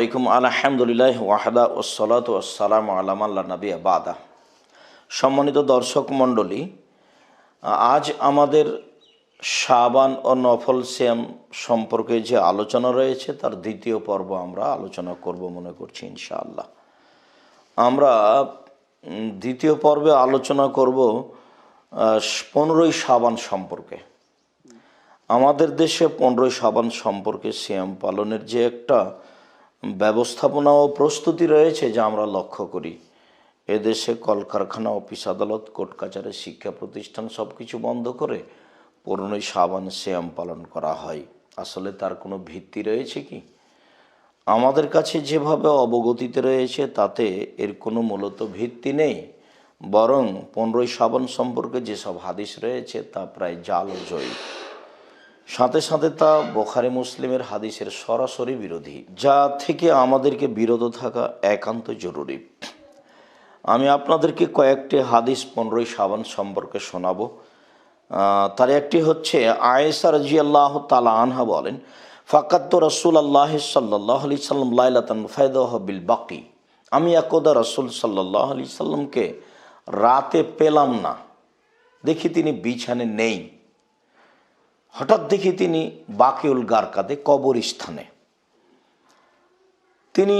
আলাইকুম, আলহামদুলিল্লাহ, ওয়াহাদা ওসলাত ওসালাম আলাম আল্লাহ নবী বাদা। সম্মানিত দর্শক মণ্ডলী, আজ আমাদের শাবান ও নফল শ্যাম সম্পর্কে যে আলোচনা রয়েছে, তার দ্বিতীয় পর্ব আমরা আলোচনা করব মনে করছি ইনশাআল্লাহ। আমরা দ্বিতীয় পর্বে আলোচনা করব পনেরোই সাবান সম্পর্কে। আমাদের দেশে পনেরোই সাবান সম্পর্কে সিয়াম পালনের যে একটা ব্যবস্থাপনা ও প্রস্তুতি রয়েছে যা আমরা লক্ষ্য করি। এদেশে কলকারখানা, অফিস আদালত, কোর্ট কাছারি শিক্ষা প্রতিষ্ঠান সব কিছু বন্ধ করে পনেরোই সাবান সিয়াম পালন করা হয়। আসলে তার কোনো ভিত্তি রয়েছে কি? আমাদের কাছে যেভাবে অবগতিতে রয়েছে, তাতে এর কোনো মূলত ভিত্তি নেই। বরং পনেরোই সাবান সম্পর্কে যেসব হাদিস রয়েছে, তা প্রায় জাল জয়ী। সাথে সাথে তা বোখারি মুসলিমের হাদিসের সরাসরি বিরোধী, যা থেকে আমাদেরকে বিরত থাকা একান্ত জরুরি। আমি আপনাদেরকে কয়েকটি হাদিস পনেরোই সাবান সম্পর্কে শোনাবো। তার একটি হচ্ছে আয়েসা রাজি আল্লাহ তালা আনহা বলেন ফাকাত্ত রসুল আল্লাহ সাল্লাহ আলি সাল্লাম লাইলাতান ফায়দাহ বিল বাকি। আমি একদা রসুল সাল্লাহ আলি সাল্লামকে রাতে পেলাম না। দেখি তিনি বিছানে নেই। হঠাৎ দেখি তিনি বাকিউল গারকাতে কবরস্থানে। তিনি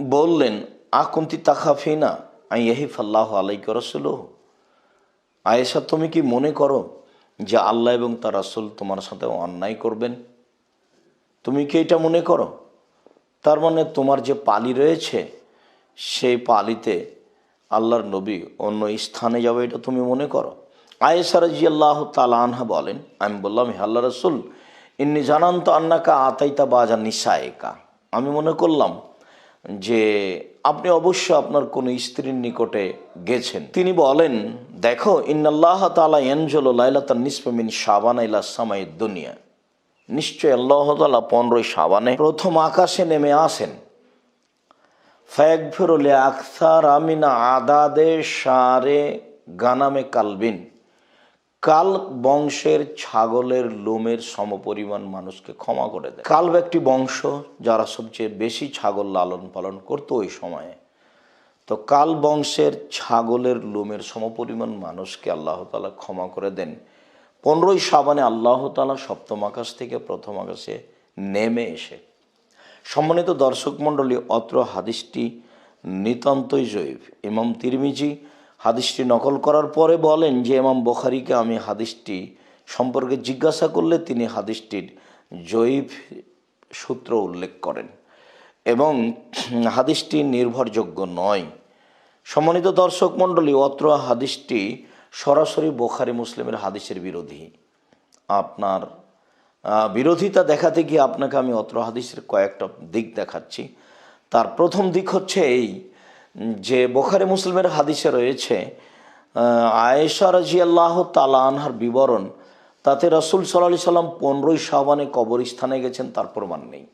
বললেন আকুন্তি তাকাফিনা আই এহিফ আল্লাহ আলাইক রসুল আয়েশা, তুমি কি মনে করো যে আল্লাহ এবং তার রাসুল তোমার সাথে অন্যায় করবেন? তুমি কি এটা মনে করো? তার মানে তোমার যে পালি রয়েছে, সেই পালিতে আল্লাহর নবী অন্য স্থানে যাবে, এটা তুমি মনে করো? আয়েসা রাজি আল্লাহ তালানহা বলেন, আমি বললাম, হে আল্লাহ রসুল, ইন্নি জানান তো আন্নাকা আতাইতা বাজা নিশায়েকা আমি মনে করলাম যে আপনি অবশ্য আপনার কোনো স্ত্রীর নিকটে গেছেন। তিনি বলেন, দেখো, ইন্নাল্লাহ তালা এনজল লাইলাতান নিসফমিন সাবানা ইলা সামাই দুনিয়া। নিশ্চয় আল্লাহ তালা পনেরোই সাবানে প্রথম আকাশে নেমে আসেন। ফ্যাক ফ্যাকফিরুলে আকসার আমিনা আদাদে সারে গানামে কালবিন। কাল বংশের ছাগলের লোমের সমপরিমাণ মানুষকে ক্ষমা করে দেয়। কালব একটি বংশ যারা সবচেয়ে বেশি ছাগল লালন পালন করতো ওই সময়ে। তো কাল বংশের ছাগলের লোমের সমপরিমাণ মানুষকে আল্লাহ তালা ক্ষমা করে দেন। পনেরোই সাবানে আল্লাহ তালা সপ্তম আকাশ থেকে প্রথম আকাশে নেমে এসে সম্মানিত দর্শক মণ্ডলী, অত্র হাদিসটি নিতান্তই জৈব ইমাম তিরমিজি হাদিসটি নকল করার পরে বলেন যে এমাম বখারিকে আমি হাদিসটি সম্পর্কে জিজ্ঞাসা করলে তিনি হাদিসটির জৈব সূত্র উল্লেখ করেন। এবং হাদিসটি নির্ভরযোগ্য নয়। সম্মানিত দর্শক মণ্ডলী, অত্র হাদিসটি সরাসরি বোখারি মুসলিমের হাদিসের বিরোধী। আপনার বিরোধিতা দেখাতে গিয়ে আপনাকে আমি অত্র হাদিসের কয়েকটা দিক দেখাচ্ছি। তার প্রথম দিক হচ্ছে এই যে বোখারে মুসলিমের হাদিসে রয়েছে আয়েশা রাজি আল্লাহ তালা আনহার বিবরণ, তাতে রসুল সাল্লাহ সাল্লাম পনেরোই সাবানে কবরস্থানে গেছেন, তার প্রমাণ নেই।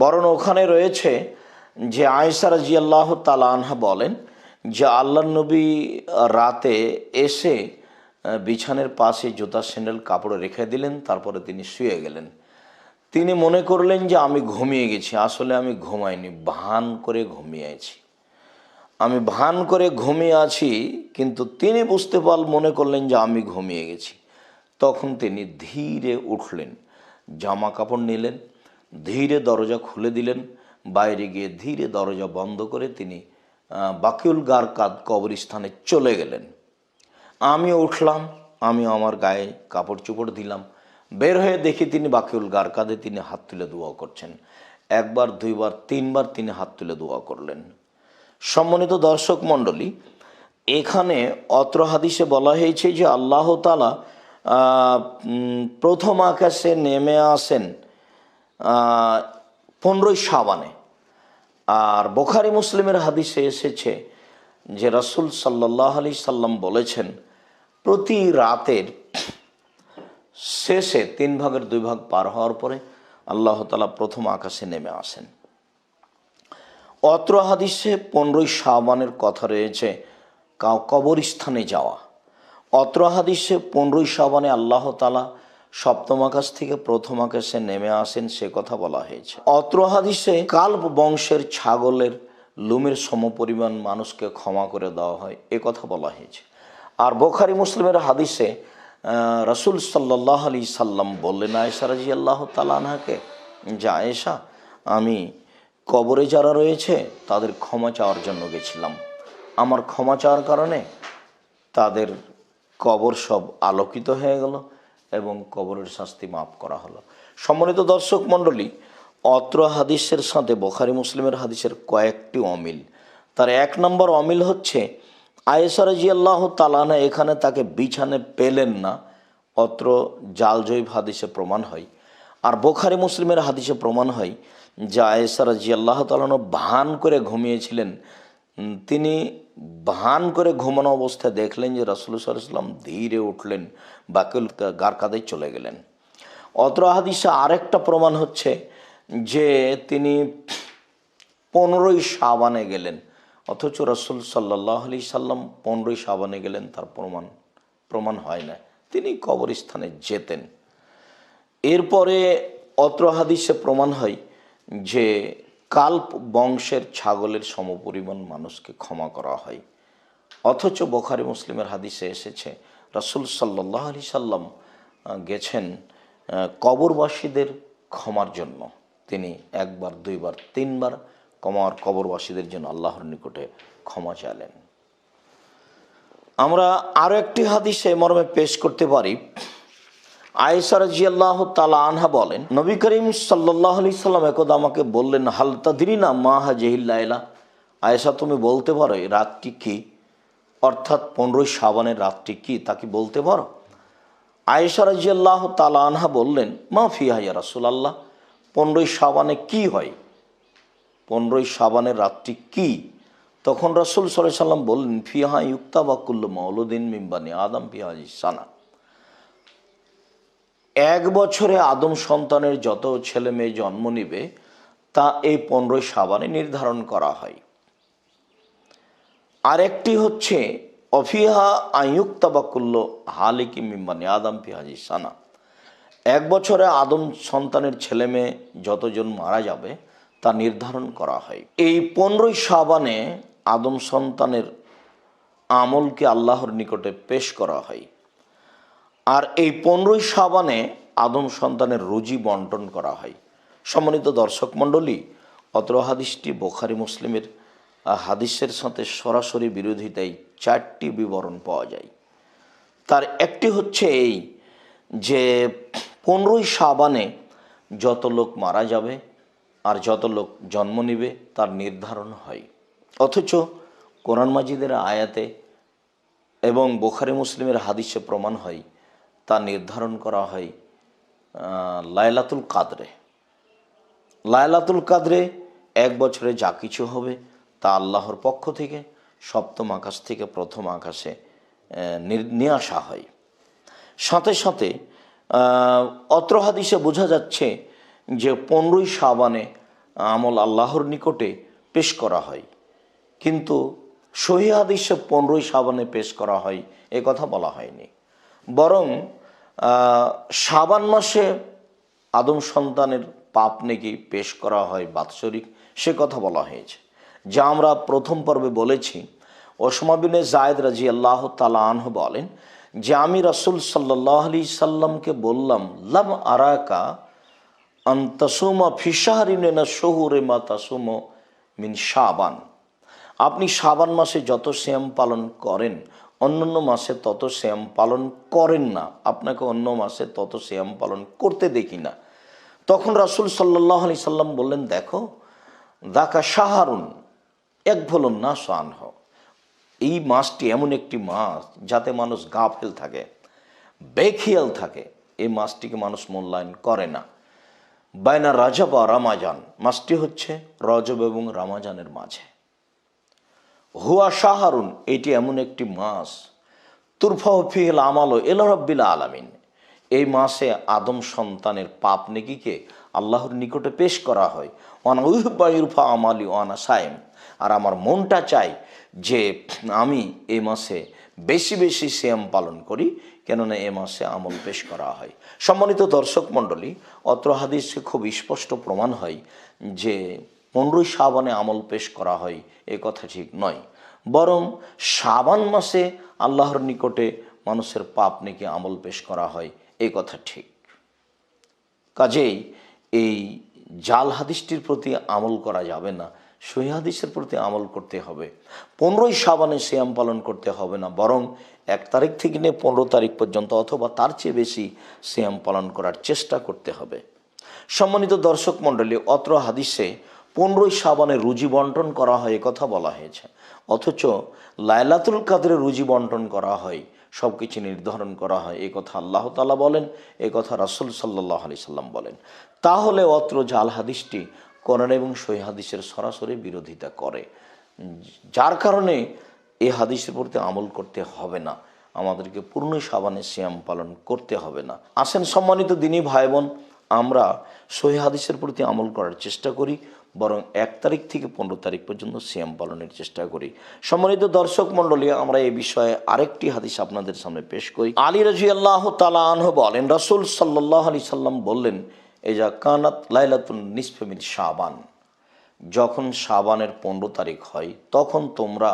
বরং ওখানে রয়েছে যে আয়েশা রাজি আল্লাহ তালা আনহা বলেন যে আল্লাহ নবী রাতে এসে বিছানের পাশে জুতা স্যান্ডেল কাপড়ে রেখে দিলেন, তারপরে তিনি শুয়ে গেলেন। তিনি মনে করলেন যে আমি ঘুমিয়ে গেছি, আসলে আমি ঘুমাইনি, ভান করে ঘুমিয়েছি আমি ভান করে ঘুমিয়ে আছি, কিন্তু তিনি বুঝতে পার, মনে করলেন যে আমি ঘুমিয়ে গেছি। তখন তিনি ধীরে উঠলেন জামা কাপড় নিলেন, ধীরে দরজা খুলে দিলেন, বাইরে গিয়ে ধীরে দরজা বন্ধ করে তিনি বাকিউল গার কাদ কবরস্থানে চলে গেলেন। আমি উঠলাম আমি আমার গায়ে কাপড় চোপড় দিলাম বের হয়ে দেখি তিনি বাকিউল গার কাঁধে তিনি হাত তুলে দোয়া করছেন। একবার, দুইবার, তিনবার তিনি হাত তুলে দোয়া করলেন। সম্মানিত দর্শক মণ্ডলী, এখানে অত্র হাদিসে বলা হয়েছে যে আল্লাহ তালা প্রথম আকাশে নেমে আসেন পনেরোই সাবানে আর বোখারি মুসলিমের হাদিসে এসেছে যে রাসূল সাল্লাহ আলি সাল্লাম বলেছেন, প্রতি রাতের শেষে তিন ভাগের দুই ভাগ পার হওয়ার পরে আল্লাহ তালা প্রথম আকাশে নেমে আসেন। অত্র হাদিসে পনেরোই শাবানের কথা রয়েছে কবরস্থানে যাওয়া। অত্র হাদিসে পনেরোই শাবানে আল্লাহ তালা সপ্তম আকাশ থেকে প্রথম আকাশে নেমে আসেন, সে কথা বলা হয়েছে। অত্র হাদিসে কাল্প বংশের ছাগলের লুমের সমপরিমাণ মানুষকে ক্ষমা করে দেওয়া হয়, এ কথা বলা হয়েছে। আর বোখারি মুসলিমের হাদিসে রসুল সাল্লাহ আলি সাল্লাম বললেন, আয়েশা রাজি আল্লাহ তালানহাকে যে আয়েশা, আমি কবরে যারা রয়েছে, তাদের ক্ষমা চাওয়ার জন্য গেছিলাম। আমার ক্ষমা চাওয়ার কারণে তাদের কবর সব আলোকিত হয়ে গেল এবং কবরের শাস্তি মাফ করা হলো। সম্মানিত দর্শক মণ্ডলী, অত্র হাদিসের সাথে, বখারি, মুসলিমের হাদিসের কয়েকটি অমিল। তার এক নম্বর অমিল হচ্ছে আয়েসা রাজি আল্লাহ তালানা এখানে তাকে বিছানে পেলেন না, অত্র জালজৈব হাদিসে প্রমাণ হয়। আর বোখারি মুসলিমের হাদিসে প্রমাণ হয় যে আয়েসা রাজি আল্লাহ তালানো ভান করে ঘুমিয়েছিলেন। তিনি ভান করে ঘুমানো অবস্থায় দেখলেন যে রাসুল সাল্লাম ধীরে উঠলেন বাকিল গার চলে গেলেন। অত্র হাদিসে আরেকটা প্রমাণ হচ্ছে যে তিনি পনেরোই সাবানে গেলেন। অথচ রসুল সাল্লাহ আলি সাল্লাম পনেরোই সাবানে গেলেন, তার প্রমাণ প্রমাণ হয় না তিনি কবরস্থানে যেতেন। এরপরে অত্র হাদিসে প্রমাণ হয় যে কাল্প বংশের ছাগলের সমপরিমাণ মানুষকে ক্ষমা করা হয়। অথচ বোখারি মুসলিমের হাদিসে এসেছে, রাসুল সাল্লাহ আলি সাল্লাম গেছেন কবরবাসীদের ক্ষমার জন্য। তিনি একবার, দুইবার, তিনবার কমার কবরবাসীদের জন্য আল্লাহর নিকটে ক্ষমা চাইলেন। আমরা আরও একটি হাদিসে মর্মে পেশ করতে পারি। আয়েসা রাজিয়াল্লাহ তালা আনহা বলেন, নবী করিম সাল্লাহ আলি সাল্লাম একদা আমাকে বললেন হালতা দিরি না মা হাজেহিল্লাইলা আয়েশা, তুমি বলতে পারো, এই রাতটি কি? অর্থাৎ পনেরোই সাবানের রাতটি কি? তা কি বলতে পারো? আয়েশা রাজিয়াল্লাহ তালা আনহা বললেন, মা ফিহা ইয়া রাসুলাল্লাহ, পনেরোই সাবানে কি হয়? পনেরোই সাবানের রাতটি কি? তখন রাসুল সাল্লাহ সাল্লাম বললেন, ফিহা ইউক্তা বাকুল্ল মৌলুদ্দিন মিম্বানি আদম ফিহাজি সানা এক বছরে আদম সন্তানের যত ছেলে মেয়ে জন্ম নিবে, তা এই পনেরোই সাবানে নির্ধারণ করা হয়। আরেকটি হচ্ছে, অফিহা আয়ুক্তাবাকুল্য হালিকি মিম্বানি আদম পিহাজি সানা এক বছরে আদম সন্তানের ছেলে মেয়ে যতজন মারা যাবে তা নির্ধারণ করা হয়। এই পনেরোই সাবানে আদম সন্তানের আমলকে আল্লাহর নিকটে পেশ করা হয়। আর এই পনেরোই সাবানে আদম সন্তানের রুজি বন্টন করা হয়। সম্মানিত দর্শক মণ্ডলী, অত্র হাদিসটি বোখারি মুসলিমের হাদিসের সাথে সরাসরি বিরোধিতায় চারটি বিবরণ পাওয়া যায়। তার একটি হচ্ছে এই যে, পনেরোই সাবানে যত লোক মারা যাবে আর যত লোক জন্ম নিবে, তার নির্ধারণ হয়। অথচ কোরআন মাজিদের আয়াতে এবং বোখারি মুসলিমের হাদিসে প্রমাণ হয়, তা নির্ধারণ করা হয় লায়লাতুল কাদরে। লায়লাতুল কাদরে এক বছরে যা কিছু হবে, তা আল্লাহর পক্ষ থেকে সপ্তম আকাশ থেকে প্রথম আকাশে নিয়ে আসা হয়। সাথে সাথে অত্র হাদিসে বোঝা যাচ্ছে যে পনেরোই সাবানে আমল আল্লাহর নিকটে পেশ করা হয়। কিন্তু সহি পনেরোই সাবানে পেশ করা হয়, এ কথা বলা হয়নি। বরং সাবান মাসে আদম সন্তানের পাপ নাকি পেশ করা হয় বাৎসরিক, সে কথা বলা হয়েছে। যা আমরা প্রথম পর্বে বলেছি। ওসমা বিনে জায়দ রাজি আল্লাহ তালা বলেন, যে আমি রাসুল সাল্লাহ আলি সাল্লামকে বললাম, লাম আরাকা আন্তাসুমা ফিসাহারিনে না শহুরে মা তাসুম মিন সাবান আপনি সাবান মাসে যত শ্যাম পালন করেন, অন্যান্য মাসে তত শ্যাম পালন করেন না। আপনাকে অন্য মাসে তত শ্যাম পালন করতে দেখি না। তখন রাসুল সাল্লাহ আলি সাল্লাম বললেন, দেখো দাকা সাহারুন এক ভলন না সান হ এই মাসটি এমন একটি মাস যাতে মানুষ গাফেল থাকে, বেখিয়াল থাকে। এই মাসটিকে মানুষ মূল্যায়ন করে না। বাইনা রাজা আর রামাজান, মাসটি হচ্ছে রজব এবং রামাজানের মাঝে। হুয়া সাহারুন এটি এমন একটি মাস। তুরফাহ ফিহিল আমাল এল রব্বিল আলামিন। এই মাসে আদম সন্তানের পাপ নেকিকে আল্লাহর নিকটে পেশ করা হয়। ওয়ান উহবায়ুরফা আমালি ওয়ানা সায়েম আর আমার মনটা চাই যে আমি এই মাসে বেশি বেশি সিয়াম পালন করি কেননা এ মাসে আমল পেশ করা হয়। সম্মানিত দর্শক মণ্ডলী, অত্র হাদিসে খুব স্পষ্ট প্রমাণ হয় যে পনেরোই শ্রাবণে আমল পেশ করা হয়, এ কথা ঠিক নয়। বরং শ্রাবণ মাসে আল্লাহর নিকটে মানুষের পাপ নাকি আমল পেশ করা হয় এই কথা ঠিক। কাজেই এই জাল হাদিসটির প্রতি আমল করা যাবে না, সহি হাদিসের প্রতি আমল করতে হবে। পনেরোই সাবানে সিয়াম পালন করতে হবে না, বরং এক তারিখ থেকে নিয়ে পনেরো তারিখ পর্যন্ত অথবা তার চেয়ে বেশি সিয়াম পালন করার চেষ্টা করতে হবে। সম্মানিত দর্শক মণ্ডলী, অত্র হাদিসে পনেরোই সাবানে রুজি বন্টন করা হয় কথা বলা হয়েছে। অথচ লায়লাতুল কাদরে রুজি বন্টন করা হয় সব কিছু নির্ধারণ করা হয়, এ কথা আল্লাহ তালা বলেন, এ কথা রাসুল সাল্লাহ আলি সাল্লাম বলেন। তাহলে অত্র জাল হাদিসটি করেন এবং সহি হাদিসের সরাসরি বিরোধিতা করে। যার কারণে এই হাদিসের প্রতি আমল করতে হবে না। আমাদেরকে পূর্ণ সাবানে শ্যাম পালন করতে হবে না। আসেন সম্মানিত দিনী ভাই বোন আমরা সহি হাদিসের প্রতি আমল করার চেষ্টা করি, বরং এক তারিখ থেকে পনেরো তারিখ পর্যন্ত সিয়াম পালনের চেষ্টা করি। সম্মানিত দর্শক মণ্ডলী, আমরা এই বিষয়ে আরেকটি হাদিস আপনাদের সামনে পেশ করি। আলী রাজি আল্লাহ তালাহ বলেন, রসুল সাল্লাহ আলি সাল্লাম বললেন এজা কানাত লাইলাতুন নিসফেমিন সাবান যখন সাবানের পনেরো তারিখ হয়, তখন তোমরা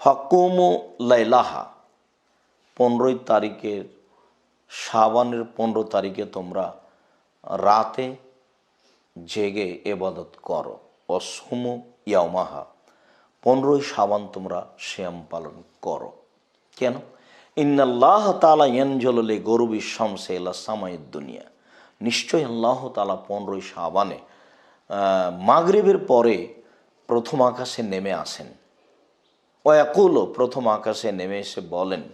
ফাকুমু লাইলাহা, পনেরোই তারিখের, শাবানের পনেরো তারিখে তোমরা রাতে জেগে এবাদত করো। অসমু ইয়ামাহা পনেরোই সাবান তোমরা শ্যাম পালন করো। কেন? ইন্নাল্লাহ তালা ইয়ানজলে গরুবি শামসে এলা সামায়ের দুনিয়া। নিশ্চয় আল্লাহ তালা পনেরোই সাবানে মাগরিবের পরে প্রথম আকাশে নেমে আসেন। ও একুলও প্রথম আকাশে নেমে এসে বলেন,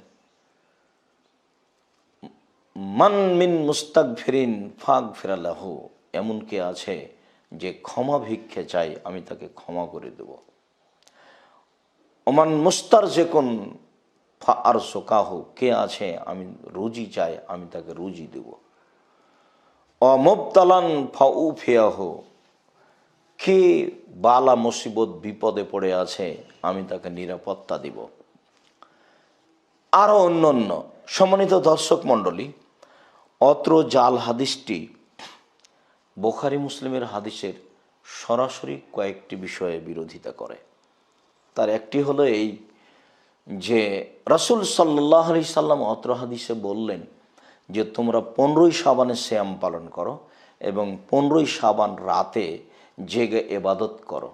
মান মিন মুস্তাক ফিরিন ফাঁক ফেরালাহু এমন কে আছে যে ক্ষমা ভিক্ষে চাই আমি তাকে ক্ষমা করে দেব। ওমান মুস্তার যে কোন আর সোকাহ কে আছে আমি রুজি চাই, আমি তাকে রুজি দেব। অমবতালান ফা উ ফিয়াহ কে বালা মুসিবত বিপদে পড়ে আছে, আমি তাকে নিরাপত্তা দিব। আরও অন্য অন্য সম্মানিত দর্শক মণ্ডলী, অত্র জাল হাদিসটি বোখারি মুসলিমের হাদিসের সরাসরি কয়েকটি বিষয়ে বিরোধিতা করে। তার একটি হলো এই যে রাসুল সাল্লাহ আলি সাল্লাম অত্র হাদিসে বললেন যে, তোমরা পনেরোই সাবানে শ্যাম পালন করো এবং পনেরোই সাবান রাতে জেগে এবাদত করো।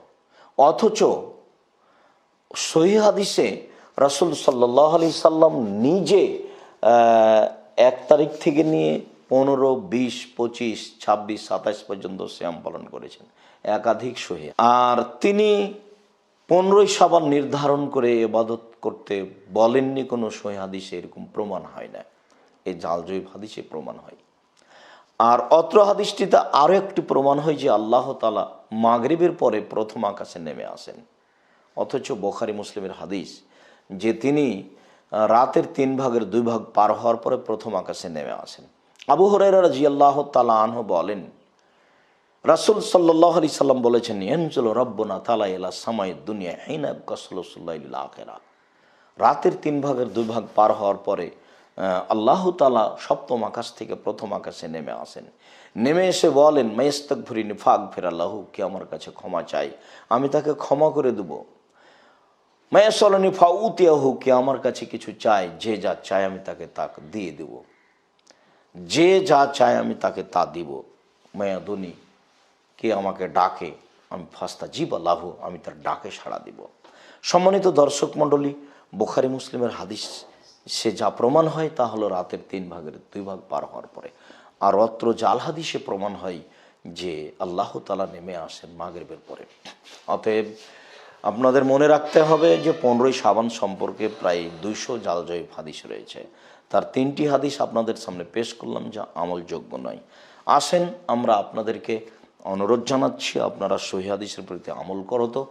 অথচ সহি হাদিসে রাসুল সাল্লাহ আলি সাল্লাম নিজে এক তারিখ থেকে নিয়ে পনেরো, বিশ, পঁচিশ, ছাব্বিশ সাতাশ পর্যন্ত শ্যাম পালন করেছেন। একাধিক সহি। আর তিনি পনেরোই সাবান নির্ধারণ করে এবাদত করতে বলেননি কোনো সহি হাদিসে, এরকম প্রমাণ হয় না। এই জালজয়ীব হাদিসে প্রমাণ হয়। আর অত্র হাদিসটিতে আরও একটি প্রমাণ হয় যে আল্লাহ তালা মাগরিবের পরে প্রথম আকাশে নেমে আসেন। অথচ বোখারি মুসলিমের হাদিস যে তিনি রাতের তিন ভাগের দুই ভাগ পার হওয়ার পরে প্রথম আকাশে নেমে আসেন। আবু হরাইরা আল্লাহ তালা আনহ বলেন, রাসুল সাল্লাহ আলি সাল্লাম বলেছেন এনজল রব্বনা তালা এলা সামাই দুনিয়া হিনাব কসলসুল্লাহ আখেরা। রাতের তিন ভাগের দুই ভাগ পার হওয়ার পরে আল্লাহ তালা সপ্তম আকাশ থেকে প্রথম আকাশে নেমে আসেন। নেমে এসে বলেন মেস্তক ভরিনি ফাঁক ফের আল্লাহু কে আমার কাছে ক্ষমা চাই আমি তাকে ক্ষমা করে দেবো। মায়াসলনি ফাউতিয়াহু কে আমার কাছে কিছু চায়, যে যা চায় আমি তাকে তা দিয়ে দেব। যে যা চায় আমি তাকে তা দিব। মায়া মায়াদুনি, কে আমাকে ডাকে, আমি ফাস্তা জীব লাভ আমি তার ডাকে সাড়া দিব। সম্মানিত দর্শক মণ্ডলী, বোখারি মুসলিমের হাদিস সে যা প্রমাণ হয় তা হলো রাতের তিন ভাগের দুই ভাগ পার হওয়ার পরে। আর অত্র জাল হাদিসে প্রমাণ হয় যে আল্লাহ তালা নেমে আসেন মাগরিবের পরে। অতএব আপনাদের মনে রাখতে হবে যে পনেরোই সাবান সম্পর্কে প্রায় দুইশো জালজয়ী হাদিস রয়েছে। তার তিনটি হাদিস আপনাদের সামনে পেশ করলাম যা আমলযোগ্য নয়। আসেন আমরা আপনাদেরকে অনুরোধ জানাচ্ছি, আপনারা সহি হাদিসের প্রতি আমল করো তো।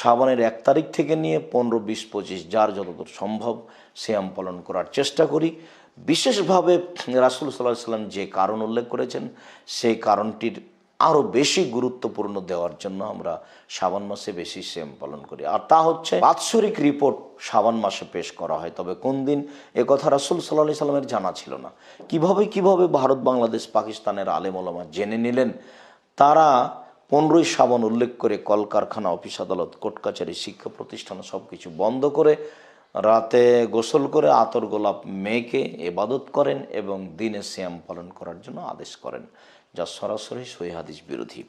সাবানের এক তারিখ থেকে নিয়ে পনেরো, বিশ, পঁচিশ যার যতদূর সম্ভব শ্যাম পালন করার চেষ্টা করি। বিশেষভাবে রাসুল সাল্লাহ সাল্লাম যে কারণ উল্লেখ করেছেন, সেই কারণটির আরও বেশি গুরুত্বপূর্ণ দেওয়ার জন্য আমরা শ্রাবণ মাসে বেশি সেম পালন করি। আর তা হচ্ছে বাৎসরিক রিপোর্ট শ্রাবণ মাসে পেশ করা হয়। তবে কোন দিন? এ কথা রাসুল সাল্লাহ সাল্লামের জানা ছিল না। কীভাবে কীভাবে ভারত, বাংলাদেশ, পাকিস্তানের আলেমলামা জেনে নিলেন? তারা পনেরোই শ্রাবণ উল্লেখ করে কলকারখানা, অফিস আদালত, কোর্ট কাছারি শিক্ষা প্রতিষ্ঠান সব কিছু বন্ধ করে রাতে গোসল করে আতর গোলাপ মেয়েকে এবাদত করেন এবং দিনে শ্যাম পালন করার জন্য আদেশ করেন, যা সরাসরি সহি বিরোধী।